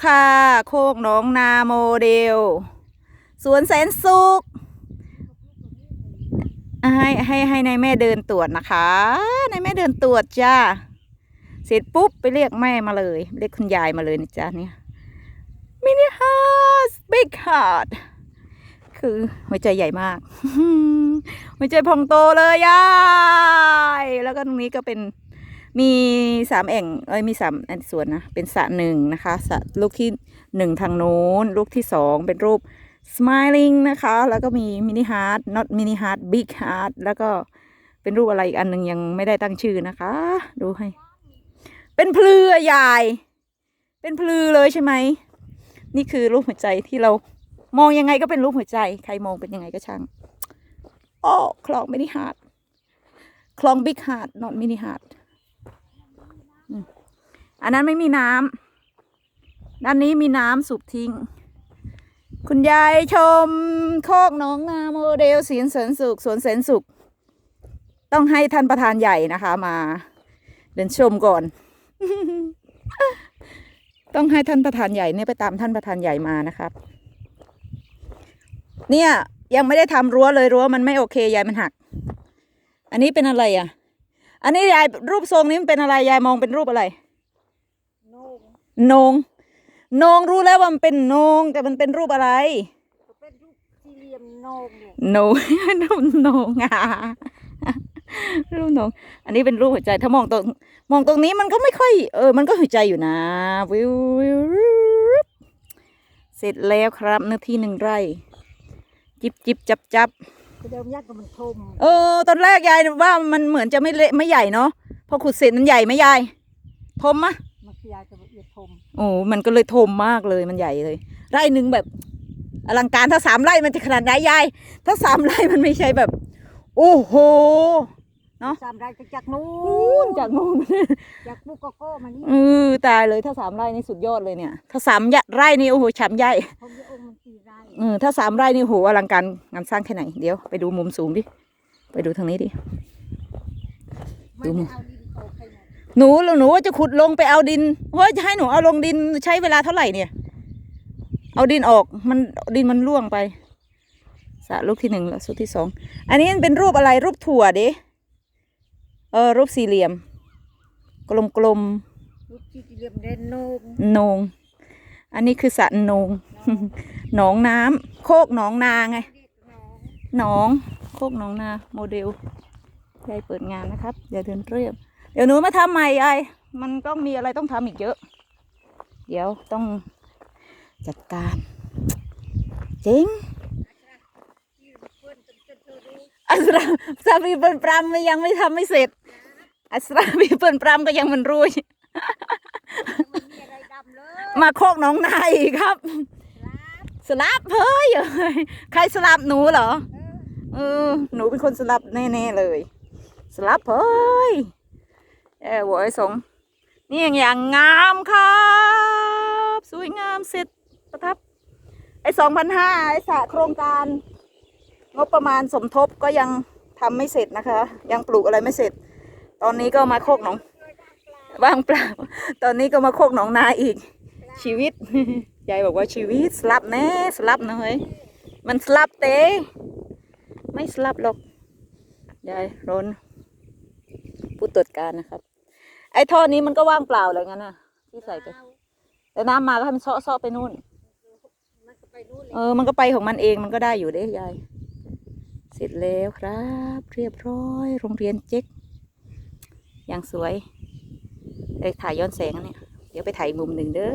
ค่ะโคกหนองนาโมเดล สวนแสนสุขให้ให้ให้นายแม่เดินตรวจนะคะนายแม่เดินตรวจจ้าเสร็จปุ๊บไปเรียกแม่มาเลย เรียกคุณยายมาเลยนะจ๊ะเนี่ยมินิฮาร์สบิ๊กฮาร์ดคือหัวใจใหญ่มากหัวใจพองโตเลยยายแล้วก็ตรงนี้ก็เป็น มีสามแอ่งเอ้ยมีสามอันส่วนนะเป็นสระหนึ่งนะคะสระลูกที่หนึ่งทางโน้นลูกที่สองเป็นรูป smiling นะคะ แล้วก็มีมินิฮาร์ด not มินิฮาร์ด big heart แล้วก็เป็นรูปอะไรอีกอันหนึ่งยังไม่ได้ตั้งชื่อนะคะ ดูให้ เป็นพลือใหญ่เป็นพลือเลยใช่ไหม นี่คือรูปหัวใจที่เรามองยังไงก็เป็นรูปหัวใจ ใครมองเป็นยังไงก็ช่างโอ้คลองมินิฮาร์ดคลองบิ๊กฮาร์ด not มินิฮาร์ด อันนั้นไม่มีน้ำด้านนี้มีน้ำสูบทิ้ง คุณยายชมโคกหน้องนาโมเดลสีนเสริญสุขสวนแสนสุข ต้องให้ท่านประธานใหญ่นะคะมา เดินชมก่อน ต้องให้ท่านประธานใหญ่เนี่ยไปตามท่านประธานใหญ่มานะครับ เนี่ยยังไม่ได้ทำรั้วเลยรั้วมันไม่โอเคยายมันหัก อันนี้เป็นอะไรอะ อันนี้ยายรูปทรงนี้มันเป็นอะไรยายมองเป็นรูปอะไร น่งโหนงโหนงรู้แล้วว่ามันเป็นโหนงแต่มันเป็นรูปอะไรก็เป็นรูปสี่เหลี่ยมโน่งเนี่ยโหนงรูปโหนงอะรูปโหนงอันนี้เป็นรูปหัวใจถ้ามองตรงมองตรงนี้มันก็ไม่ค่อยเออมันก็หัวใจอยู่นะวิววิววิวเสร็จแล้วครับเนื้อที่หนึ่งไร่ จิบจิบจับจับก็เดิมยากกับมันทมเออตอนแรกยายว่ามันเหมือนจะไม่เละไม่ใหญ่เนาะพอขุดเสร็จมันใหญ่ไหมยายทมมะมันข ยายกับละเอียดทมโอ้มันก็เลยทมมากเลยมันใหญ่เลย ไร่หนึ่งแบบอลังการถ้าสามไร่มันจะขนาดไหนยายถ้าสามไร่มันไม่ใช่แบบ โอ้โห เนาะสามไร่ก็จากนู้นู่นนจากนู่น จากบุกโกโก้มานี่เออตายเลยถ้าสามไร่นี่สุดยอดเลยเนี่ย ถ้าสามไร่นี่โอ้โหฉ่ำใหญ่ผมจะองค์มันสี่ไร่เออถ้าสามไร่นี่โอ้โหอลังการงานสร้างแค่ไหนเดี๋ยวไปดูมุมสูงดิไปดูทางนี้ดิ ไม่ได้เอาดินโตใคร หมดหนูหนูว่าจะขุดลงไปเอาดิน ว่าจะให้หนูเอาลงดินใช้เวลาเท่าไหร่เนี่ย เอาดินออกมันดินมันร่วงไปสระลูกที่หนึ่งแล้วสุดที่สองอันนี้มันเป็นรูปอะไรรูปถั่วดิเออรูปสี่เหลี่ยม กลมกลมรูปสี่เหลี่ยมเด่นโน่งๆโหนงอันนี้คือสระโหนงหนองน้ำโคกหนองนาไงเรียกน้องหนองโคกหนองนาโมเดลยายเปิดงานนะครับเดี๋ยวเดินเรียบ เดี๋ยวหนูมาทำใหม่ยายมันต้องมีอะไรต้องทำอีกเยอะ เดี๋ยวต้องจัดการเจ๋งอัสราสามีเปินปรำยังไม่ทำไม่เสร็จอัสรามีเปินปรำก็ยังมันรุ่ยแล้วมันมีอะไรดำเลยมาโคกหนองนาอีกครับ สลับเฮ้ยเอ้ยใครสลับหนูเหรอเออเออหนูเป็นคนสลับแน่ๆเลย สลับเฮ้ย เออหัวไอ้สง นี่อย่างง่างามครับ สวยงามเสร็จประทับ ไอ้สองพันห้าไอ้สะโครงการ งบประมาณสมทบก็ยังทำไม่เสร็จนะคะ ยังปลูกอะไรไม่เสร็จ ตอนนี้ก็มาโคกหนองว่างเปล่า ตอนนี้ก็มาโคกหนองนาอีก ชีวิต ยายบอกว่าชีวิตสลับแน่สลับนะเฮ้ยมันสลับเต้ไม่สลับหรอกยายรนผู้ตรวจการนะครับ ไอ้ท่อนี้มันก็ว่างเปล่าเลยงั้นน่ะ ที่ใส่ไปเอาแต่น้ำมาก็ให้มันเซาะเซาะไปนู่น มันก็ไปนู่นเลยเออ มันก็ไปของมันเองมันก็ได้อยู่เด้ยาย เสร็จแล้วครับ เรียบร้อย โรงเรียนเจ๊กอย่างสวยเอ้ยถ่ายย้อนแสงอันเนี่ย เดี๋ยวไปถ่ายอีกมุมหนึ่งเด้อ